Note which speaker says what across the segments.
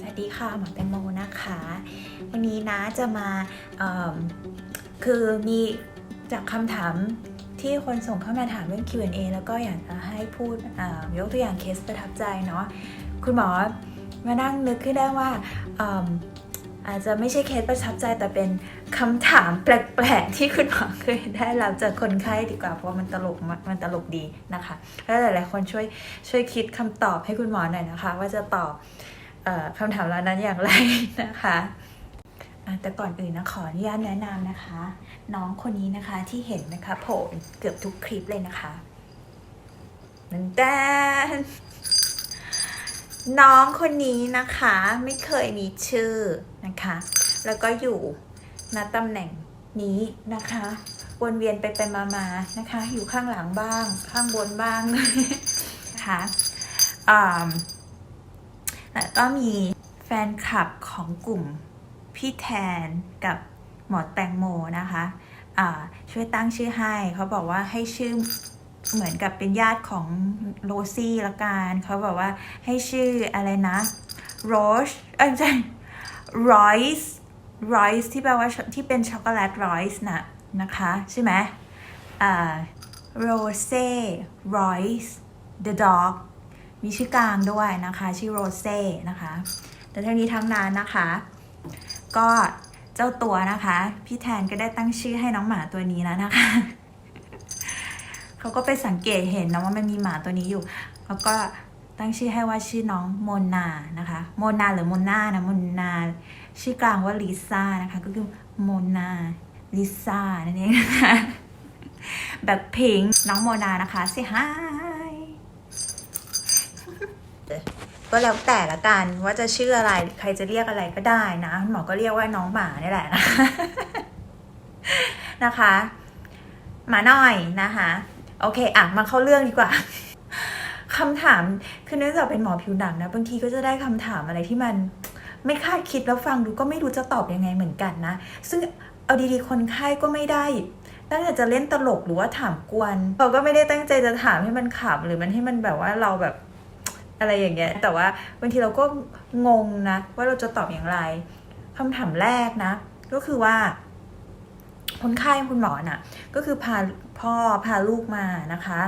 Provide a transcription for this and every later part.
Speaker 1: สวัสดีค่ะหมอแตงโมนะคะ วันนี้นะจะมาคือมีจากคำถามที่คนส่งเข้ามาถามเรื่อง Q&A แล้วก็อยากจะให้พูดยกตัวอย่างเคสประทับใจเนาะคุณหมอมานั่งนึกขึ้นได้ว่าเอิ่มอาจจะไม่ใช่เคสประทับใจแต่เป็นคำถามแปลกๆ ที่คุณหมอเคยได้รับจากคนไข้ดีกว่าเพราะมันตลกมันตลกดีนะคะ แล้วหลายๆคนช่วยช่วยคิดคำตอบให้คุณหมอหน่อยนะคะ ว่าจะตอบ คำถามเหล่านั้นอย่างไรนะคะแต่ก่อนอื่นนะขออนุญาตแนะนำนะคะ น้องคนนี้นะคะที่เห็นนะคะโผล่เกือบทุกคลิปเลยนะคะนันแดนน้องคนนี้นะคะไม่เคยมีชื่อนะคะ แล้วก็อยู่ณตำแหน่งนี้นะคะวนเวียนไปไปมามาๆนะคะ อยู่ข้างหลังบ้าง ข้างบนบ้างนะคะอ่า แล้วก็มีแฟนคลับของกลุ่มพี่แทนกับหมอแตงโมนะคะช่วยตั้งชื่อให้เขาบอกว่าให้ชื่อเหมือนกับเป็นญาติของโรซี่ละกันเขาบอกว่าให้ชื่ออะไรนะโรชเอ้ยไม่ใช่รอยส์รอยส์ที่แปลว่าที่เป็นช็อกโกแลตรอยส์นะนะคะ ใช่ไหมโรเซ่รอยส์ the dog มีชื่อกลางด้วยนะคะ ชื่อโรเซ่นะคะแต่ทั้งนี้ทั้งนั้นนะคะ ก็เจ้าตัวนะคะ พี่แทนก็ได้ตั้งชื่อให้น้องหมาตัวนี้แล้วนะคะ เขาก็ไปสังเกตเห็นนะว่ามันมีหมาตัวนี้อยู่ แล้วก็ตั้งชื่อให้ว่าชื่อน้องโมนานะคะโมนาหรือโมนานะโมนาชื่อกลางว่าลิซ่านะคะก็คือโมนาลิซ่านั่นเองนะคะแบบเพลงน้องโมนานะคะเสียหาย ก็แล้วแต่ละกันว่าจะชื่ออะไรใครจะเรียกอะไรก็ได้นะหมอก็เรียกว่าน้องหมานี่แหละนะคะนะคะหมาหน่อยนะคะโอเคอะมาเข้าเรื่องดีกว่าคำถามคือเนื่องจากเป็นหมอผิวหนังนะ บางทีก็จะได้คำถามอะไรที่มันไม่คาดคิดแล้วฟังดูก็ไม่รู้จะตอบยังไงเหมือนกันนะ ซึ่งเอาดีๆคนไข้ก็ไม่ได้ ตั้งใจจะเล่นตลกหรือว่าถามกวน เราก็ไม่ได้ตั้งใจจะถามให้มันขำหรือมันให้มันแบบว่าเราแบบ อะไรอย่างเงี้ย แต่ว่าบางทีเราก็งงนะ ว่าเราจะตอบอย่างไรคำถามแรกนะ ก็คือว่าคนไข้คุณหมอน่ะ ก็คือพาพ่อพาลูกมานะคะ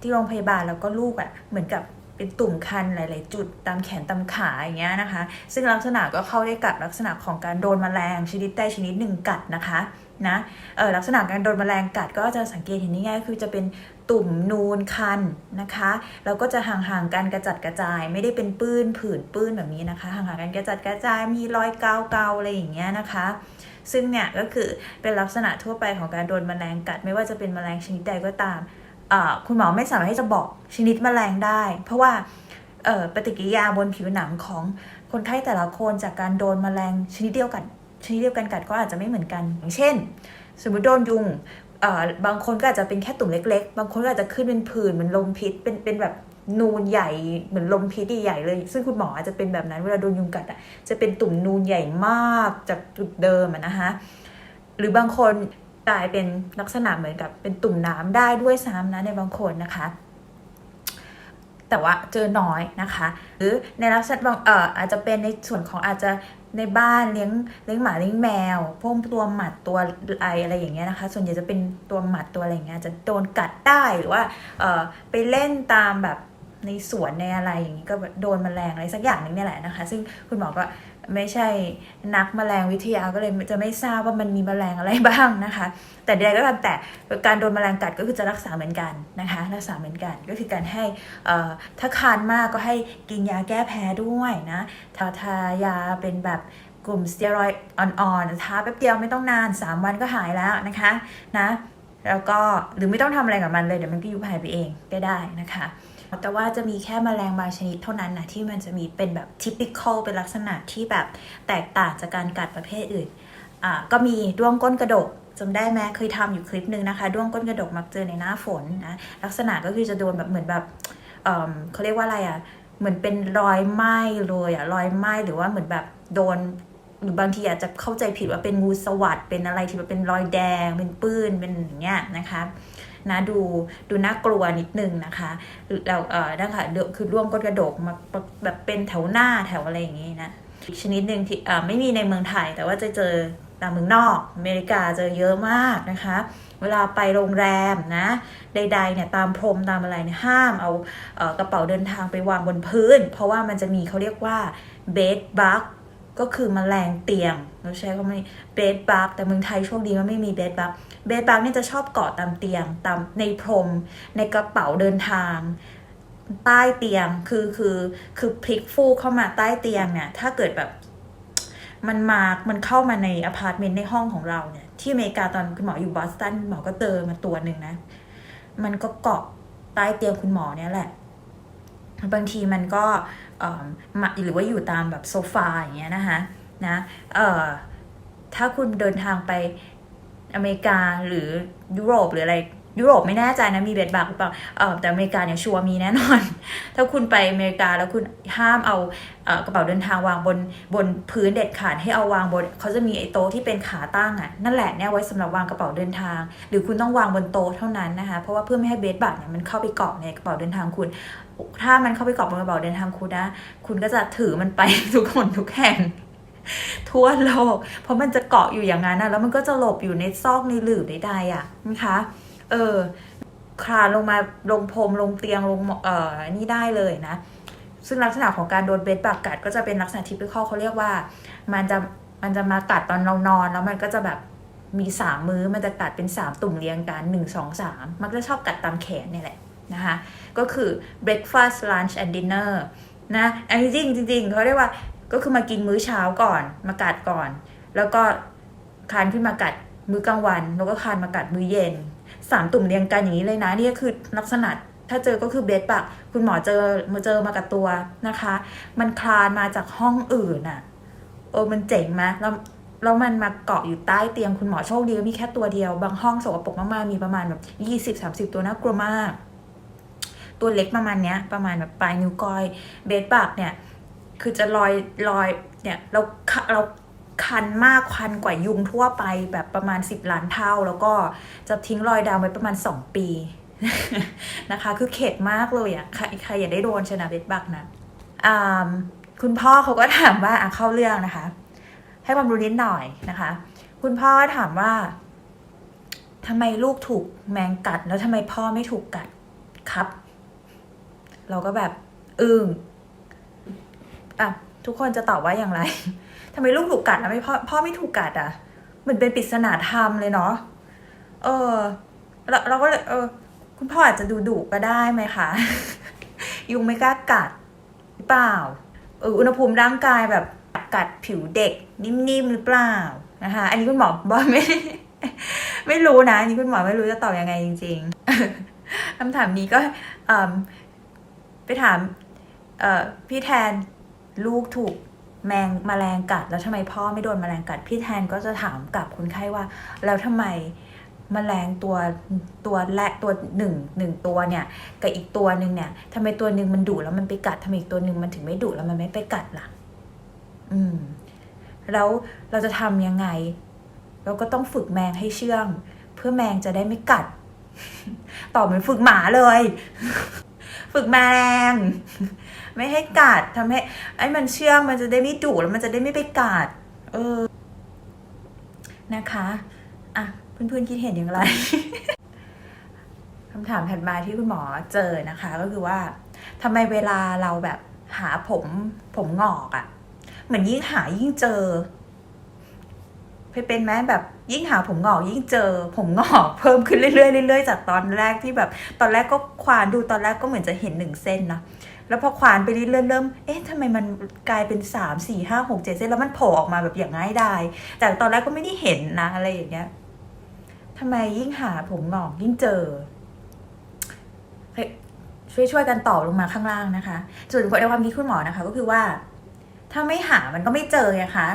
Speaker 1: ที่โรงพยาบาลแล้วก็ลูกอะ่ะเหมือนกับเป็นตุ่มคันหลาย ๆ จุดตามแขนตามขาอย่างเงี้ยนะคะ ซึ่งลักษณะก็เข้าได้กับลักษณะของการโดนแมลงชนิดใดชนิดหนึ่งกัดนะคะนะเออลักษณะการโดนแมลงกัดก็จะสังเกตเห็นง่ายๆคือจะเป็น ตุ่มนูนคันนะคะแล้วก็จะห่างๆกันกระจัดกระจาย ไม่ได้เป็นปื้นผื่นปื้นแบบนี้นะคะ ห่างๆกันกระจัดกระจายมีรอยเกาเกาๆอะไรอย่างเงี้ยนะคะ ซึ่งเนี่ยก็คือเป็นลักษณะทั่วไปของการโดนแมลงกัด ไม่ว่าจะเป็นแมลงชนิดใดก็ตามคุณหมอไม่สามารถที่จะบอกชนิดแมลงได้ เพราะว่าปฏิกิริยาบนผิวหนังของคนไข้แต่ละคนจากการโดนแมลงชนิดเดียวกันชนิดเดียวกันกัดก็อาจจะไม่เหมือนกัน อย่างเช่น สมมติโดนยุง บางคนก็อาจจะเป็นแค่ตุ่มเล็ก ๆ บางคนก็อาจจะขึ้นเป็นผื่นเหมือนลมพิษเป็นเป็นแบบนูนใหญ่เหมือนลมพิษใหญ่ๆเลย ซึ่งคุณหมออาจจะเป็นแบบนั้นเวลาโดนยุงกัดอะจะเป็นตุ่มนูนใหญ่มากจากจุดเดิมนะคะหรือบางคนกลายเป็นลักษณะเหมือนกับเป็นตุ่มน้ำได้ด้วยซ้ำนะในบางคนนะคะ แต่ว่าเจอน้อยนะคะ หรือในลักษณะบางเอ่ออาจจะเป็นในส่วนของอาจจะในบ้านเลี้ยงเลี้ยงหมาเลี้ยงแมว พวกตัวหมัดตัวไออะไรอย่างเงี้ยนะคะ ส่วนใหญ่จะเป็นตัวหมัดตัวอะไรอย่างเงี้ยจะโดนกัดได้หรือว่าเออไปเล่นตามแบบ ในสวนในอะไรอย่างงี้ก็โดนแมลงอะไรสักอย่างหนึงเนี่ยแหละนะคะ ซึ่งคุณหมอก็ไม่ใช่นักแมลงวิทยาก็เลยจะไม่ทราบว่ามันมีแมลงอะไรบ้างนะคะ แต่ใดก็ตามแต่การโดนแมลงกัดก็คือจะรักษาเหมือนกันนะคะ รักษาเหมือนกันก็คือการให้อ่อถ้าคันมากก็ให้กินยาแก้แพ้ด้วยนะทาทายาเป็นแบบกลุ่มสเตียรอยด์อ่อนๆทาแป๊บเดียวไม่ต้องนาน 3 วันก็หายแล้วนะคะนะแล้วก็หรือไม่ต้องทำอะไรกับมันเลยเดี๋ยวมันก็ยุบหายไปเองก็ได้นะคะ แต่ว่าจะมีแค่แมลงบางชนิดเท่านั้นนะที่มันจะมีเป็นแบบ typical เป็นลักษณะที่แบบแตกต่างจากการกัดประเภทอื่นอ่าก็มีด้วงก้นกระดกจำได้ไหมเคยทำอยู่คลิปหนึ่งนะคะด้วงก้นกระดกมักเจอในหน้าฝนนะลักษณะก็คือจะโดนแบบเหมือนแบบเอิ่มเขาเรียกว่าอะไรอะ่ะเหมือนเป็นรอยไหม้เลยอะ่ะรอยไหม้หรือว่าเหมือนแบบโดนหรือบางทีอาจจะเข้าใจผิดว่าเป็นงูสวัสดเป็นอะไรที่แบบเป็นรอยแดง เป็นปื้นเป็นอย่างเงี้ยนะคะ นะดูดูน่ากลัวนิดนึงนะคะแล้วเออนะคะเดอะคือร่วงก้นกระดกมาแบบเป็นแถวหน้าแถวอะไรอย่างงี้นะอีกชนิดหนึ่งที่เออไม่มีในเมืองไทย แต่ว่าจะเจอตามเมืองนอก อเมริกาเจอเยอะมากนะคะ เวลาไปโรงแรมนะใดๆเนี่ยตามพรมตามอะไรเนี่ยห้ามเอาเออกระเป๋าเดินทางไปวางบนพื้น เพราะว่ามันจะมีเขาเรียกว่าเบดบัก ก็คือมแมลงเตียงเราใช้คำว่าเบดบักแต่เมืองไทยโชคดีว่าไม่มีเบดบักเบดบักเนี่ยจะชอบเกาะตามเตียงตามในพรม ในกระเป๋าเดินทาง ใต้เตียงคือคือคือพลิกฟูกเข้ามาใต้เตียงเนี่ยถ้าเกิดแบบมันมามันเข้ามาในอพาร์ตเมนต์ในห้องของเราเนี่ยที่อเมริกาตอนคุณหมออยู่บอสตันหมอก็เจอมาตัวหนึ่งนะ มันก็เกาะใต้เตียงคุณหมอเนี่ยแหละ บางทีมันก็หรือว่าอยู่ตามแบบโซฟาอย่างเงี้ยนะคะนะเอ่อถ้าคุณเดินทางไปอเมริกาหรือยุโรปหรืออะไรยุโรปไม่แน่ใจนะมีเบดบักหรือเปล่าเออแต่อเมริกาเนี่ยชัวร์มีแน่นอน ถ้าคุณไปอเมริกาแล้วคุณห้ามเอาเออกระเป๋าเดินทางวางบนบนพื้นเด็ดขาดให้เอาวางบนเขาจะมีไอ้โต๊ะที่เป็นขาตั้งอะนั่นแหละเนี่ยไว้สำหรับวางกระเป๋าเดินทาง หรือคุณต้องวางบนโต๊ะเท่านั้นนะคะเพราะว่าเพื่อไม่ให้เบสบักเนี่ยมันเข้าไปเกาะในกระเป๋าเดินทางคุณ ถ้ามันเข้าไปเกาะบนกระเป๋าเดินทางคุณนะ คุณก็จะถือมันไปทุกคนทุกแห่ง ทั่วโลก เพราะมันจะเกาะอยู่อย่างนั้นนะแล้วมันก็จะหลบอยู่ในซอกในหลืบใดๆอะนะคะ เออคลานลงมาลงพรมลงเตียงลงเอ่อนี่ได้เลยนะ ซึ่งลักษณะของการโดนเบสบักกัด ก็จะเป็นลักษณะทิปเปิลเขาเรียกว่า มันจะมันจะมากัดตอนเรานอน แล้วมันก็จะแบบมีสามมือมันจะกัดเป็นสามตุ่มเรียงกันหนึ่งสองสามมันก็จะชอบกัดตามแขนเนี่ยแหละนะคะ ก็คือ breakfast lunch and dinner นะอันนี้จริงจริงๆเขาเรียกว่าก็คือมากินมื้อเช้าก่อน มากัดก่อน แล้วก็คานขึ้นมากัดมื้อกลางวัน แล้วก็คานมากัดมื้อเย็นสามตุ่มเรียงกันอย่างนี้เลยนะนี่ก็คือลักษณะถ้าเจอก็คือเบสปะคุณหมอเจอมาเจอมากับตัวนะคะ มันคลานมาจากห้องอื่นอะเออมันเจ๋งไหมแล้วแล้วมันมาเกาะอยู่ใต้เตียงคุณหมอโชคดีว่ามีแค่ตัวเดียว บางห้องสกปรกมากๆมีประมาณแบบยี่สิบสามสิบตัวน่ากลัวมาก ตัวเล็กประมาณเนี้ย ประมาณแบบปลายนิ้วก้อย เบสปากเนี่ย คือจะลอยลอยเนี่ยเราเราคันมากคันกว่ายุงทั่วไปแบบประมาณ 10 ล้านเท่า แล้วก็จะทิ้งรอยดำไว้ประมาณ 2 ปีนะคะ คือเข็ดมากเลยอะใครใครอย่าได้โดนชนะเบสบักนะคุณพ่อเขาก็ถามว่าอะเข้าเรื่องนะคะ ให้ความรู้นิดหน่อยนะคะ คุณพ่อถามว่าทำไมลูกถูกแมงกัด แล้วทำไมพ่อไม่ถูกกัดครับ เราก็แบบอึ้งอะทุกคนจะตอบว่าอย่างไรทำไมลูกถูกกัดแล้วไม่พ่อพ่อไม่ถูกกัดอะเหมือนเป็นปริศนาธรรมเลยเนาะเออเราเราก็เลยเออ คุณพ่ออาจจะดูดุก็ได้ไหมคะ ยุงไม่กล้ากัดหรือเปล่าเอออุณหภูมิร่างกายแบบกัดผิวเด็ก นิ่มๆหรือเปล่านะคะ อันนี้คุณหมอบอกไม่ ไม่รู้นะอันนี้คุณหมอไม่รู้จะตอบยังไงจริง ๆคำถามนี้ก็เอิ่ม ไปถามเออพี่แทนลูกถูกแมงมแมลงกัด แล้วทำไมพ่อไม่โดนมแมลงกัด พี่แทนก็จะถามกับคนไข้ว่า แล้วทำไมแมลงตัวตัวแรกตัวหนึ่งหนึ่งตัวเนี่ยกับอีกตัวหนึ่งเนี่ยทำไมตัวหนึ่งมันดุแล้วมันไปกัดทำไมอีกตัวหนึ่งมันถึงไม่ดุแล้วมันไม่ไปกัดล่ะ อืม แล้วเราจะทำยังไง เราก็ต้องฝึกแมงให้เชื่อง เพื่อแมงจะได้ไม่กัด ต่อเหมือนฝึกหมาเลย ฝึกแมลงไม่ให้กัดทำให้ไอ้มันเชื่องมันจะได้ไม่ดุแล้วมันจะได้ไม่ไปกัดเออนะคะอะเพื่อนๆคิดเห็นอย่างไรคำถามถัดมาที่คุณหมอเจอนะคะ ก็คือว่าทำไมเวลาเราแบบหาผมผมงอกอะ่ะเหมือนยิ่งหายิ่งเจอเคยเป็นไหมแบบ ยิ่งหาผมงอกยิ่งเจอผมงอกเพิ่มขึ้นเรื่อยๆเรื่อยๆจากตอนแรกที่แบบ ตอนแรกก็ควานดูตอนแรกก็เหมือนจะเห็นหนึ่งเส้นนะแล้วพอควานไปเรื่อยๆเริ่ม เอ๊ะทำไมมันกลายเป็นสามสี่ห้าหกเจ็ดเส้นแล้วมันโผล่ออกมาแบบอย่างง่ายดายจากตอนแรกก็ไม่ได้เห็นนะอะไรอย่างเงี้ยทำไมยิ่งหาผมงอกยิ่งเจอช่วยช่วยกันตอบลงมาข้างล่างนะคะส่วนในความคิดคุณหมอนะคะ ก็คือว่า ถ้าไม่หามันก็ไม่เจอไงคะ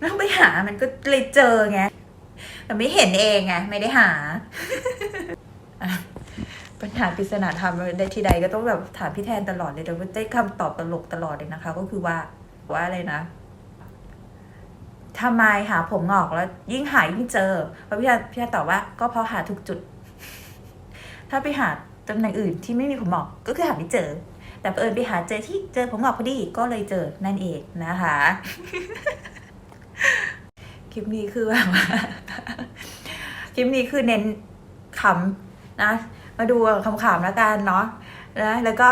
Speaker 1: ถ้าไม่หามันก็เลยเจอไงแต่ไม่เห็นเองไงไม่ได้หา ปัญหาปริศนาธรรมในทีใดก็ต้องแบบถามพี่แทนตลอดเลยเดี๋ยวได้คำตอบตลกตลอดเลยนะคะ ก็คือว่าว่าอะไรนะทำไมหาผมงอกแล้ว ยิ่งหายิ่งเจอเพราะพี่แทนพี่แทนตอบว่า ก็เพราะหาถูกจุด ถ้าไปหาตำแหน่งอื่นที่ไม่มีผมหงอกก็คือหาไม่เจอ แต่เอิญไปหาเจอที่เจอผมหงอกพอดีก็เลยเจอนั่นเองนะคะ คลิปนี้คือแบบว่าคลิปนี้คือเน้นขำนะ มาดูคำๆแล้วกันเนาะนะแล้วก็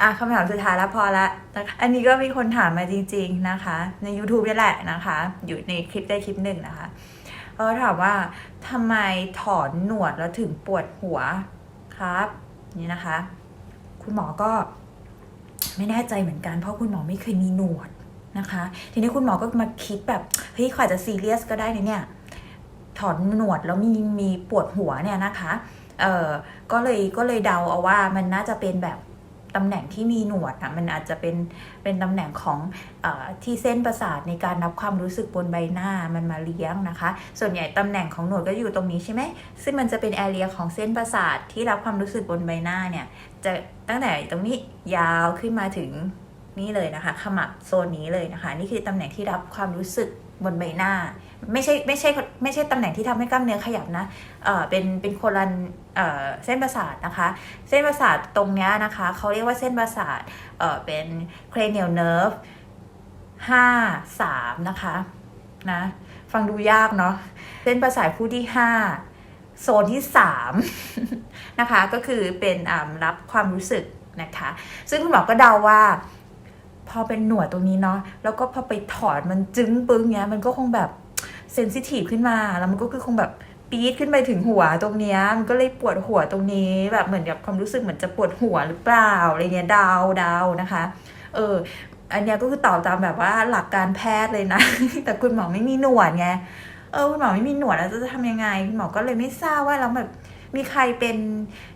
Speaker 1: อะคำถามสุดท้ายแล้วพอละนะคะอันนี้ก็มีคนถามมาจริง ๆนะคะ ใน YouTube นี่แหละนะคะ อยู่ในคลิปได้คลิปหนึ่งนะคะเขาถามว่าทำไมถอนหนวดแล้วถึงปวดหัวครับ นี่นะคะ คุณหมอก็ไม่แน่ใจเหมือนกัน เพราะคุณหมอไม่เคยมีหนวด นะคะ ทีนี้คุณหมอก็มาคิดแบบเฮ้ยขาอาจะซีเรียสก็ได้นะเนี่ยถอนหนวดแล้วมีมีปวดหัวเนี่ยนะคะเออก็เลยก็เลยเดาเอาว่ามันน่าจะเป็นแบบตำแหน่งที่มีหนวดอะมันอาจจะเป็นเป็นตำแหน่งของอที่เส้นประสาทในการรับความรู้สึกบนใบหน้ามันมาเลี้ยงนะคะ ส่วนใหญ่ตำแหน่งของหนวดก็อยู่ตรงนี้ใช่ไหมซึ่งมันจะเป็นแอเรียของเส้นประสาทที่รับความรู้สึกบนใบหน้าเนี่ยจะตั้งแต่ตรงนี้ยาวขึ้นมาถึง นี่เลยนะคะขมับโซนนี้เลยนะคะ นี่คือตำแหน่งที่รับความรู้สึกบนใบหน้า ไม่ใช่ไม่ใช่ไม่ใช่ตำแหน่งที่ทำให้กล้ามเนื้อขยับนะเออเป็นเป็นโคละเออเส้นประสาทนะคะ เส้นประสาทตรงเนี้ยนะคะเขาเรียกว่าเส้นประสาทเออเป็น cranial nerve ห้าสามนะคะนะฟังดูยากเนาะเส้นประสาทคู่ที่ห้าโซนที่สามนะคะก็คือเป็นรับความรู้สึกนะคะ ซึ่งคุณหมอก็เดาว่า พอเป็นหนวดตรงนี้เนาะแล้วก็พอไปถอดมันจึ้งปึ้งเนี้ยมันก็คงแบบเซนซิทีฟขึ้นมาแล้วมันก็คือคงแบบปี๊ดขึ้นไปถึงหัวตรงเนี้ยมันก็เลยปวดหัวตรงนี้แบบเหมือนกับความรู้สึกเหมือนจะปวดหัวหรือเปล่าอะไรเงี้ยดาวดาวนะคะ เออ อันเนี้ยก็คือตอบตามแบบว่าหลักการแพทย์เลยนะ แต่คุณหมอไม่มีหนวดไงเออคุณหมอไม่มีหนวดแล้วจะทำยังไงคุณหมอก็เลยไม่ทราบว่าแล้วแบบ มีใครเป็น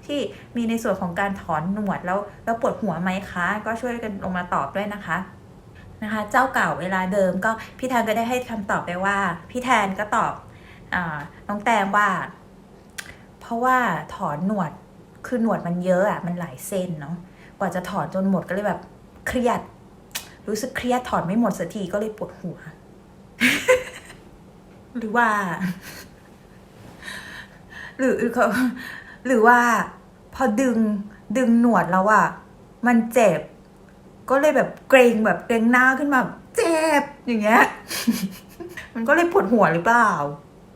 Speaker 1: ที่มีในส่วนของการถอนหนวดแล้วแล้วปวดหัวไหมคะ ก็ช่วยกันลงมาตอบด้วยนะคะนะคะ เจ้าเก่าเวลาเดิมก็พี่แทนก็ได้ให้คำตอบไปว่า พี่แทนก็ตอบอน้องแตงว่า เพราะว่าถอนหนวดคือหนวดมันเยอะอะมันหลายเส้นเนาะกว่าจะถอนจนหมดก็เลยแบบเครียด รู้สึกเครียดถอนไม่หมดสักทีก็เลยปวดหัว หรือว่า หรือเขาหรือว่าพอดึงดึงหนวดแล้วอะมันเจ็บ ก็เลยแบบเกรงแบบเกรงหน้าขึ้นมา เจ็บอย่างเงี้ย มันก็เลยปวดหัวหรือเปล่า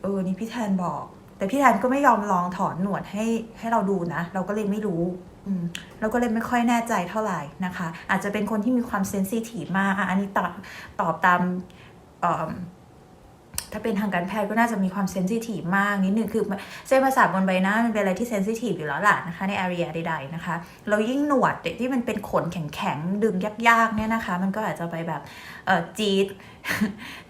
Speaker 1: เออ นี่พี่แทนบอก แต่พี่แทนก็ไม่ยอมลองถอนหนวดให้ให้เราดูนะ เราก็เลยไม่รู้เราก็เลยไม่ค่อยแน่ใจเท่าไหร่นะคะ อาจจะเป็นคนที่มีความเซนซิทีฟมากอะนนี้ตอบตอบตามอ่อ ถ้าเป็นทางการแพทย์ก็น่าจะมีความเซนซิทีฟมากนิดนึงคือเส้นประสาทบนใบหน้ามันเป็นอะไรที่เซนซิทีฟอยู่แล้วล่ะนะคะใน area ใดๆนะคะเรายิ่งหนวดที่มันเป็นขนแข็งๆดึงยากๆเนี่ยนะคะ มันก็อาจจะไปแบบเออจีด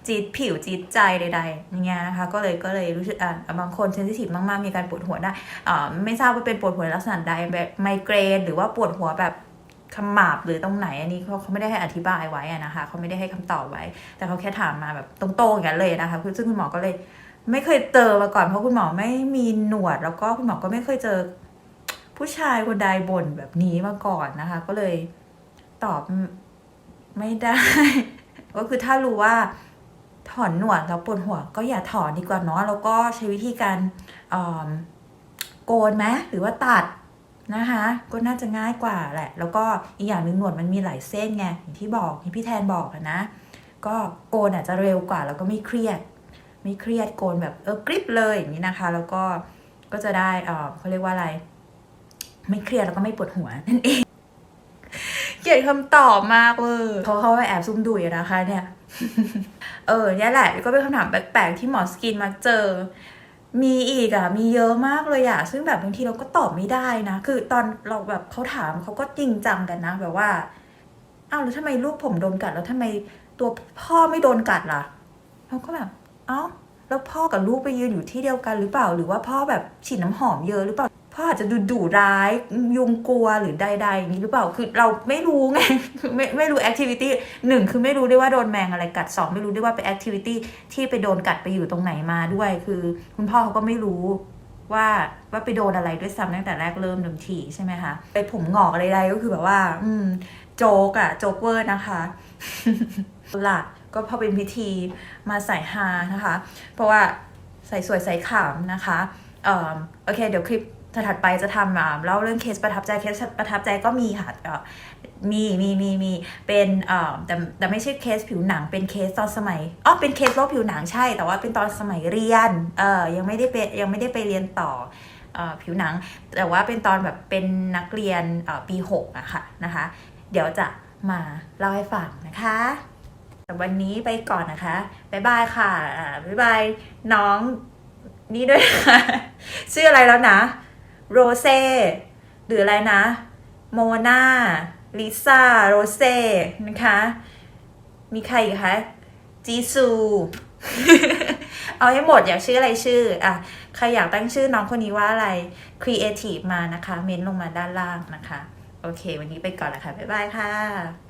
Speaker 1: จีดผิวจีดใจใดๆอย่างเงี้ยนะคะก็เลยก็เลยรู้สึกอ่าบางคนเซนซิทีฟมากๆมีการปวดหัวได้อ่าไม่ทราบว่าเป็นปวดหัวลักษณะใดแบบไมเกรนหรือว่าปวดหัวแบบ ขมับหรือตรงไหนอันนี้เขาเขาไม่ได้ให้อธิบายไว้นะคะเขาไม่ได้ให้คำตอบไว้ แต่เขาแค่ถามมาแบบตรงๆอย่างนั้นเลยนะคะซึ่งคุณหมอก็เลย ไม่เคยเจอมาก่อนเพราะคุณหมอไม่มีหนวด แล้วก็คุณหมอก็ไม่เคยเจอ ผู้ชายคนใดบ่นแบบนี้มาก่อนนะคะ ก็เลยตอบไม่ได้ ก็คือถ้ารู้ว่าถอนหนวดแล้วปวดหัว ก็อย่าถอนดีกว่าเนาะแล้วก็ใช้วิธีการโกนไหมหรือว่าตัด นะคะ ก็น่าจะง่ายกว่าแหละ แล้วก็อีกอย่างหนึ่งหนวดมันมีหลายเส้นไงอย่างที่บอกที่พี่แทนบอกนะ ก็โกนอาจจะเร็วกว่า แล้วก็ไม่เครียด ไม่เครียดโกนแบบเออกริบเลยอย่างนี้นะคะ แล้วก็ก็จะได้เออเขาเรียกว่าอะไร ไม่เครียดแล้วก็ไม่ปวดหัวนั่นเองเกลียดคำตอบมากเลยเขาเขาไปแอบซุ่มดูอยู่นะคะ เนี่ย เออเนี่ยแหละ ก็เป็นคำถามแปลกๆที่หมอสกินมาเจอ มีอีกอะมีเยอะมากเลยอะซึ่งแบบบางทีเราก็ตอบไม่ได้นะ คือตอนเราแบบเขาถามเขาก็จริงจังกันนะ แบบว่าอ้าวแล้วทำไมลูกผมโดนกัด แล้วทำไมตัวพ่อไม่โดนกัดล่ะเราก็แบบเอ้าแล้วพ่อกับลูกไปยืนอยู่ที่เดียวกันหรือเปล่า หรือว่าพ่อแบบฉีดน้ำหอมเยอะหรือเปล่า พ่ออาจจะดูดุร้ายยุงกลัวหรือใดๆอย่างนี้หรือเปล่าคือเราไม่รู้ไงไม่ไม่รู้แอคทิวิตี้หนึ่งคือไม่รู้ได้ว่าโดนแมงอะไรกัดสองไม่รู้ได้ว่าเป็นแอคทิวิตี้ที่ไปโดนกัดไปอยู่ตรงไหนมาด้วย คือคุณพ่อเขาก็ไม่รู้ว่าว่าไปโดนอะไรด้วยซ้ำตั้งแต่แรกเริ่มเดิมทีใช่ไหมคะไปผมหงอกอะไรใดก็คือแบบว่า อืม โจกอะโจกเวอร์นะคะล่ะก็พอเป็นพิธีมาใส่ฮานะคะ เพราะว่าใส่สวยใส่ขำนะคะเออโอเค เดี๋ยวคลิป ถัดไปจะทำเล่าเรื่องเคสประทับใจเคสประทับใจก็มีค่ะมีมีมีมีเป็นเอ่อแต่แต่ไม่ใช่เคสผิวหนังเป็นเคสตอนสมัยอ๋อเป็นเคสโรคผิวหนังใช่ แต่ว่าเป็นตอนสมัยเรียนเออยังไม่ได้ไปยังไม่ได้ไปเรียนต่อเอ่อผิวหนัง แต่ว่าเป็นตอนแบบเป็นนักเรียนเอ่อปี6อะค่ะนะคะ เดี๋ยวจะมาเล่าให้ฟังนะคะแต่วันนี้ไปก่อนนะคะบ๊ายบายค่ะบ๊ายบายน้องนี่ด้วยนะคะชื่ออะไรแล้วนะ โรเซ่หรืออะไรนะโมนาลิซ่าโรเซ่นะคะ มีใครอีกคะจีซูเอาให้หมดอยากชื่ออะไรชื่ออะใครอยากตั้งชื่อน้องคนนี้ว่าอะไร Creative มานะคะ เม้นลงมาด้านล่างนะคะ โอเค วันนี้ไปก่อนล้วค่ะ บ๊ายบายค่ะ